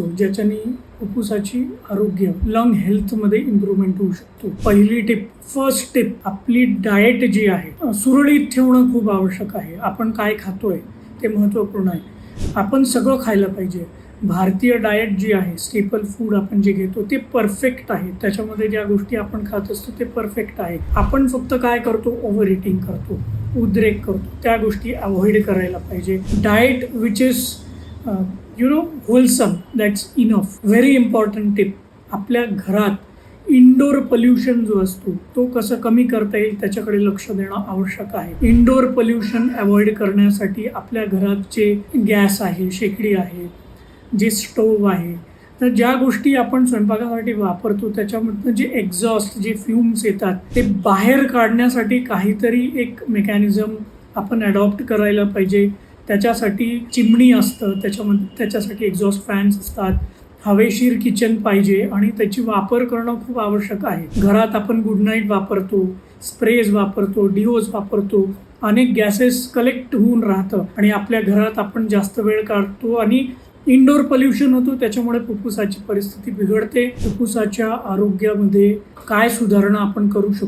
शकतो ज्याच्याने फुफ्फुसाची आरोग्य लंग हेल्थमध्ये इम्प्रूव्हमेंट होऊ शकतो. पहिली टिप फर्स्ट टिप आपली डाएट जी आहे सुरळीत ठेवणं खूप आवश्यक आहे. आपण काय खातोय ते महत्त्वपूर्ण आहे. आपण सगळं खायला पाहिजे. भारतीय डाएट जी आहे स्टेपल फूड आपण जे घेतो ते परफेक्ट आहे. त्याच्यामध्ये ज्या गोष्टी आपण खात असतो ते परफेक्ट आहे. आपण फक्त काय करतो? ओव्हर इटिंग करतो उद्रेक करतो. त्या गोष्टी अवॉइड करायला पाहिजे. Diet which is you know wholesome that's enough very important tip आपल्या घरात इंडोर पोल्युशन जो असतो तो कसं कमी करता येईल त्याच्याकडे लक्ष देणं आवश्यक आहे. इंडोर पोल्युशन अवॉइड करण्यासाठी आपल्या घरात जे गॅस आहे शेकडी आहे जे स्टोव्ह आहे तर ज्या गोष्टी आपण स्वयंपाकासाठी वापरतो त्याच्यामधनं जे एक्झॉस्ट जे फ्युम्स येतात ते बाहेर काढण्यासाठी काहीतरी एक मेकॅनिझम आपण अडॉप्ट करायला पाहिजे. त्याच्यासाठी चिमणी असतं त्याच्यामध्ये त्याच्यासाठी एक्झॉस्ट फॅन्स असतात. हवेशीर किचन पाहिजे आणि त्याची वापर करणं खूप आवश्यक आहे. घरात आपण गुड नाईट वापरतो स्प्रेज वापरतो डिओज वापरतो. अनेक गॅसेस कलेक्ट होऊन राहतं आणि आपल्या घरात आपण जास्त वेळ काढतो आणि इंडोर पोल्युशन होतो त्याच्यामुळे फुफ्फुसाची परिस्थिती बिघडते. फुफ्फुसाच्या आरोग्यामध्ये काय सुधारणा आपण करू शकतो?